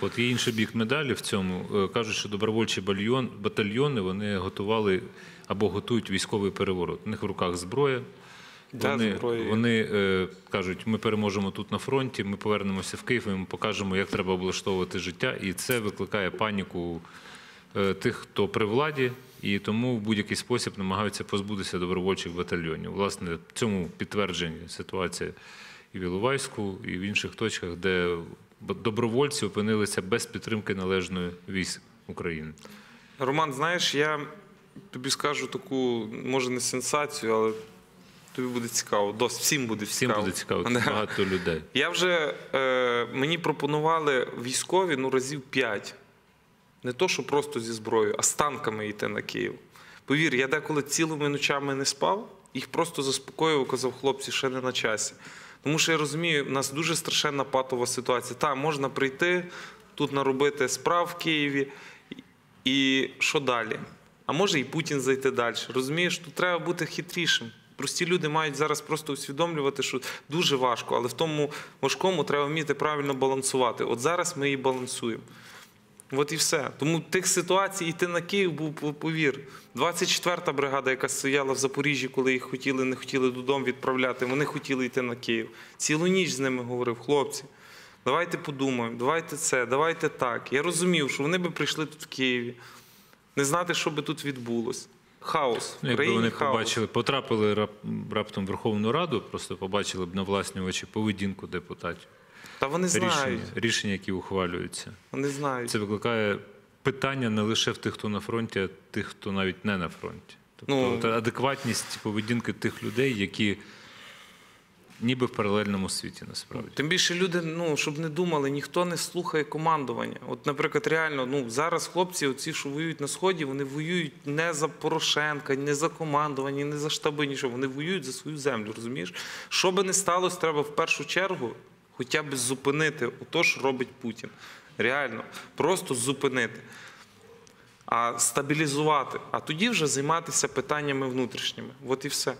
От є інший бік медалі в цьому. Е, Кажуть, що добровольчі бальйон, батальйони вони готували або готують військовий переворот. У них в руках зброя. Вони, вони е, кажуть, ми переможемо тут на фронті, ми повернемося в Київ, і ми покажемо, як треба облаштовувати життя. І це викликає паніку е, тих, хто при владі, і тому в будь-який спосіб намагаються позбутися добровольчих батальйонів. Власне, цьому підтвердження ситуація і в Іловайську, і в інших точках, де добровольці опинилися без підтримки належної військ України. Роман, знаєш, я тобі скажу таку, може, не сенсацію, але тобі буде цікаво. Досить всім буде Всім цікаво. буде цікаво, Да. багато людей. Я вже е, мені пропонували військові ну разів п'ять. Не то, що просто зі зброєю, а з танками йти на Київ. Повір, я деколи цілими ночами не спав, їх просто заспокоював, казав, хлопці, ще не на часі. Тому що я розумію, в нас дуже страшенна патова ситуація. Так, можна прийти, тут наробити справ в Києві, і що далі? А може і Путін зайти далі. Розумієш, тут треба бути хитрішим. Прості люди мають зараз просто усвідомлювати, що дуже важко, але в тому важкому треба вміти правильно балансувати. От зараз ми її балансуємо. От і все. Тому тих ситуацій йти на Київ був повір. 24-та бригада, яка стояла в Запоріжжі, коли їх хотіли, не хотіли додому відправляти, вони хотіли йти на Київ. Цілу ніч з ними говорив, хлопці, давайте подумаємо, давайте це, давайте так. Я розумів, що вони би прийшли тут в Києві, не знати, що би тут відбулось. Хаос. В Якби вони хаос. побачили, потрапили раптом в Верховну Раду, просто побачили б на власні очі поведінку депутатів, Та вони знають. рішення, рішення, які ухвалюються. Вони знають. Це викликає питання не лише в тих, хто на фронті, а тих, хто навіть не на фронті. Тобто Ну, та адекватність поведінки тих людей, які ніби в паралельному світі насправді. Тим більше люди, ну щоб не думали, ніхто не слухає командування. От, наприклад, реально, ну зараз хлопці, оці, що воюють на сході, вони воюють не за Порошенка, не за командування, не за штаби, нічого. Вони воюють за свою землю. Розумієш? Що би не сталося, треба в першу чергу хоча б зупинити то, що робить Путін. Реально, просто зупинити. А стабілізувати, а тоді вже займатися питаннями внутрішніми. От і все.